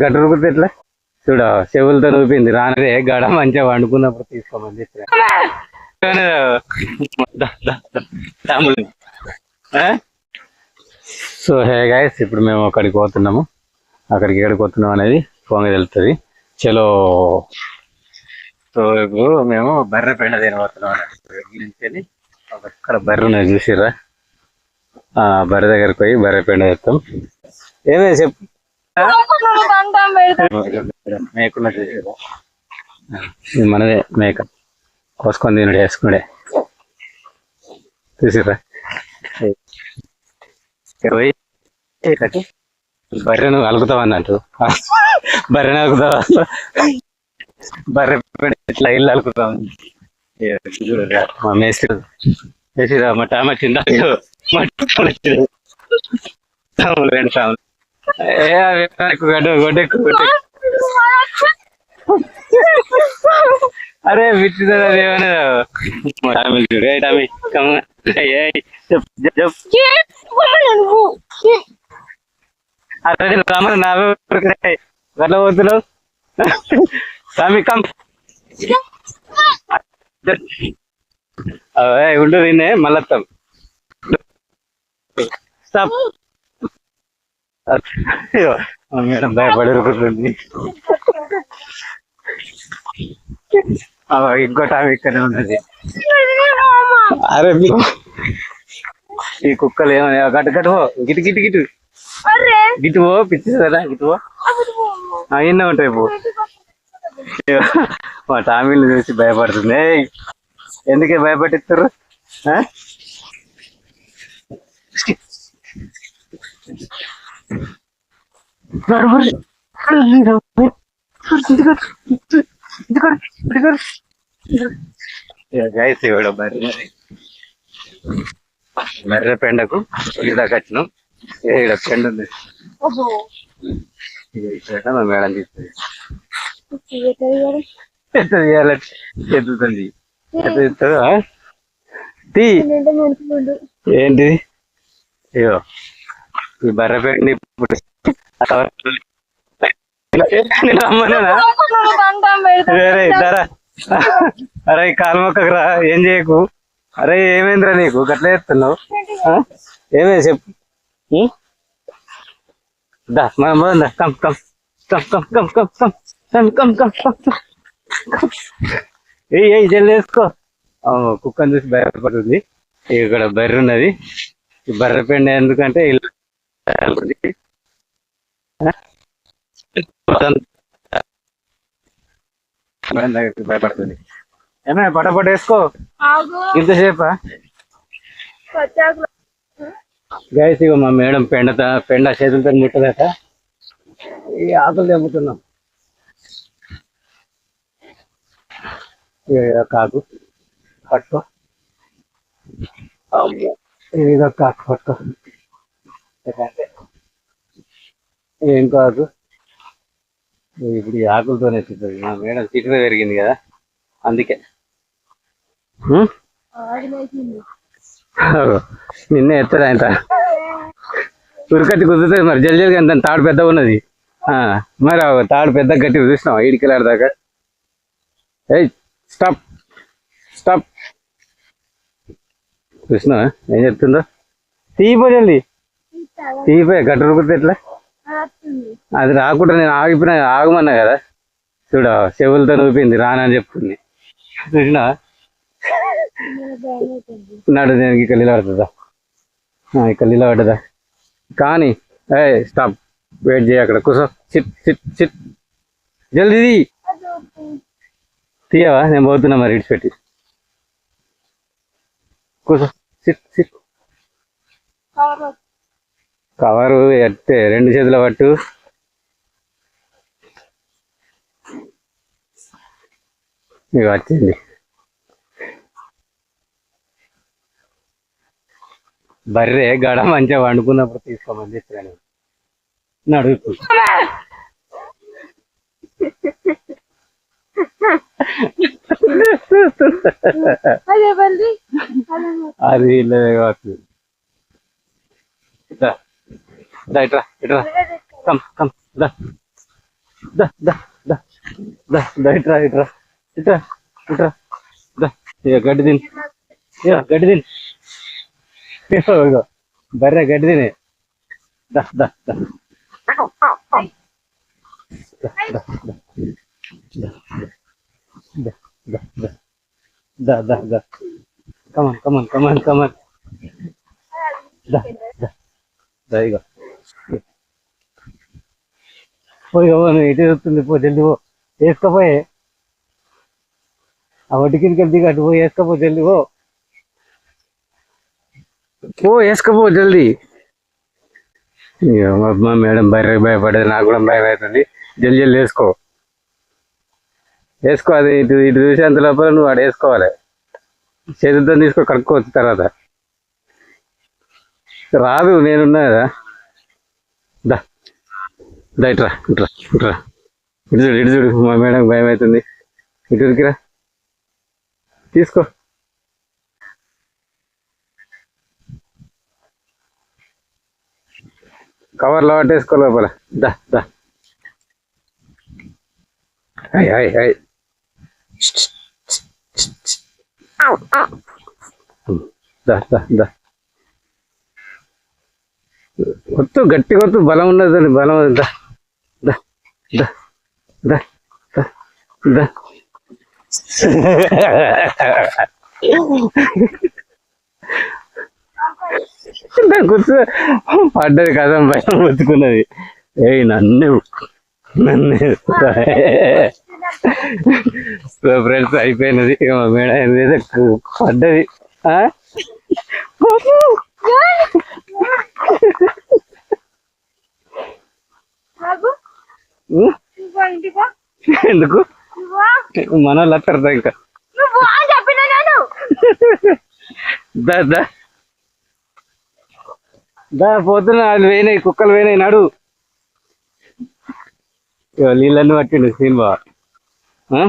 గడ్డ రూపితే ఎట్లా? చూడ చెవులతో రూపింది రానరే గడ మంచిగా వండుకున్నప్పుడు తీసుకోమని చెప్పి సో హే గైస్ ఇప్పుడు మేము అక్కడికి పోతున్నాము. అక్కడికి ఎక్కడికి పోతున్నాం అనేది ఫోన్ తెలుస్తుంది చలో సో ఇప్పుడు మేము బర్రె పెండ తినబోతున్నాం. అక్కడ బర్రె ఉన్నది చూసిర్రా ఆ బర్రె దగ్గరికి పోయి బర్రె పెండ తెస్తాం ఏమే చెప్పు మేకున్న మనదే మేక కోసుకొని తినడు వేసుకునే చూసిర్రా పోయి బర్రెను అలుగుతావు అన్నట్టు బర్రెను అలుగుతావా బర్రె ఇట్లా ఇల్లు అలుగుతాం చూడరా మా మేస్త్రి వేసిరా మా టామా వచ్చిందా మా రెండు సాములు ఏ అవి గడ్డ గొడ్డెక్కు అరే విచ్చిదా ఏమన్నా? మా చూడు. ఏ టామి కమ్మ. ఏ చెప్పు చెప్పు. అరే రామ నావే గట్ల పోతున్నావు? టామి కమ్ అవే ఉండు నేనే మళ్ళత్తాం స్టాప్ మేడం భయపడి ఉరుకుతుంది అవ ఇంకోటి ఆమె ఇక్కడే ఉన్నది. అరే మీ ఈ కుక్కలు ఏమో గట్టు గట్టు గిటి గిటు గిటు గిటు. గిట్టువో పిచ్చిస్తారా గిట్టువో ఎన్న ఉంటాయి పో. మా టామీలు చూసి భయపడుతుంది. ఎందుకే భయపెట్టిస్తారు గాయస్ పెండకు మర్రి మర్రెపెండకు ఇదాకొచ్చినాం ఇక్కడ పెండ ఉంది. ఇక ఇక్కడ మా మేడం తీస్తుంది ఎంత తీయాలంటే ఎత్తుతుంది ఎంత తీస్తుందా తీ. ఏంటిది అయ్యో. ఈ బర్రె పెండి ఇప్పుడు వేరే ఇద్దరా అరే రా. ఏం చేయకు? అరే ఏమైందిరా నీకు? గట్ల చేస్తున్నావు? ఆ? ఏమే చెప్పు. మనం పోదాం దా. Come come come come come come come come come come come come ఏయ్ ఏయ్ జల్ది వేసుకో ఆ, కుక్కని చూసి భయపడుతుంది ఇక్కడ బర్రె ఉన్నది ఈ బర్రె పెండ ఎందుకంటే? భయపడుతుంది ఏమైనా పటపట వేసుకో ఇంతసేపా? గ్యాస్ ఇవ్వ మా మేడం పెండత పెండ చేతులతో ముట్టదట ఈ ఆకులు తెమ్ముతున్నాం కాకు పట్టుకో. ఇదిగో కాకు పట్టుకో. ఏం కాకు ఇప్పుడు ఈ ఆకులతోనే తింటుంది. మా మేడం తిట్టిన పెరిగింది కదా. అందుకే. నిన్నే ఎత్తడు ఆయన ఉరికట్టి కుదురుతుంది మరి జల్ జల్గా ఎంత తాడు పెద్ద ఉన్నది. మరి ఆ తాడు పెద్ద గట్టి చూసినావా? ఇడికిలాడదాకా దాకా ఏయ్ స్టాప్ స్టాప్ చూసినావా? ఏం చెప్తుందో? తీయిపోయి తీయిపోయా గట్టు ఉరుకుతుంది ఎట్లా? అది రాకుండా నేను ఆగిపోయినా ఆగమన్నా కదా? చూడ చెవులతో ఊపింది రానని చెప్తుంది. చూసినా నాడు నేను ఇక్కడ నిలబడుతుందా ఇక్కడ నిలబడ్డదా కానీ ఏ స్టాప్ వెయిట్ చేయి అక్కడ. కూర్చో. సిట్ సిట్ సిట్ జల్దీ తీయవా? నేను పోతున్నా మరి ఇడిచిపెట్టి కూర్చో. సిట్ సిట్ కవరు ఎట్టే రెండు చేతుల పట్టు. ఇక వచ్చింది. బర్రె గడ మంచిగా వండుకున్నప్పుడు తీసుకోమని చెప్పాను. నడుపు అదే కావచ్చు. ఇట్రా ఇట్రా కమ్ కమ్. దా. దా దా దా. దా దా ఇట్రా ఇట్రా ఇట్రా ఇట్రా దా. గడ్డి తిని. గడ్డి తిని. బర్రె గడ్డి తిని దా దా. దా దా, దా, దా. Come on come on come on come on దా దా. దా ఇగో. పోయి నువ్వు ఇటు వస్తుంది పో జల్ది పో. వేసుకోపోయే ఆ వడ్డీకి దిగి అటు పోయి వేసుకోపో జల్ది పో. పో వేసుకోపో జల్దీ. ఇక మా మేడం భయ భయపడేది నాకు కూడా భయం అవుతుంది. జల్ది జల్ది వేసుకో. వేసుకో అది ఇటు ఇటు చూసేంత లోపల నువ్వు ఆడ వేసుకోవాలి. చేతులతో తీసుకో కడుక్కోవచ్చు తర్వాత. రాదు నేనున్నా కదా. దా. దా ఇట్రా ఇట్రా ఇట్రా ఇటు చూడు ఇటు చూడు మా మేడం భయం అవుతుంది. ఇటు ఉరికిరా. తీసుకో. కవర్లో పట్టేసుకో లోపల. దా దా. హాయ్ హాయ్ హాయ్ దా దా దా. కొత్తు గట్టి కొత్తు బలం ఉన్నదండి బలం దా దా దా దా దా దా. దా కూర్చో పడ్డది కదా భయం బతుకున్నది. ఏయ్ నన్ను నన్ను సో ఫ్రెండ్స్ అయిపోయినది. మేడం ఏదో పడ్డది. ఎందుకు? మన వాళ్ళు ఇంకా. దా దా. దా పోతున్నా కుక్కలు పోయినాయి నడు నీళ్ళన్నీ పట్టిండు సీన్ బాబా ఆ?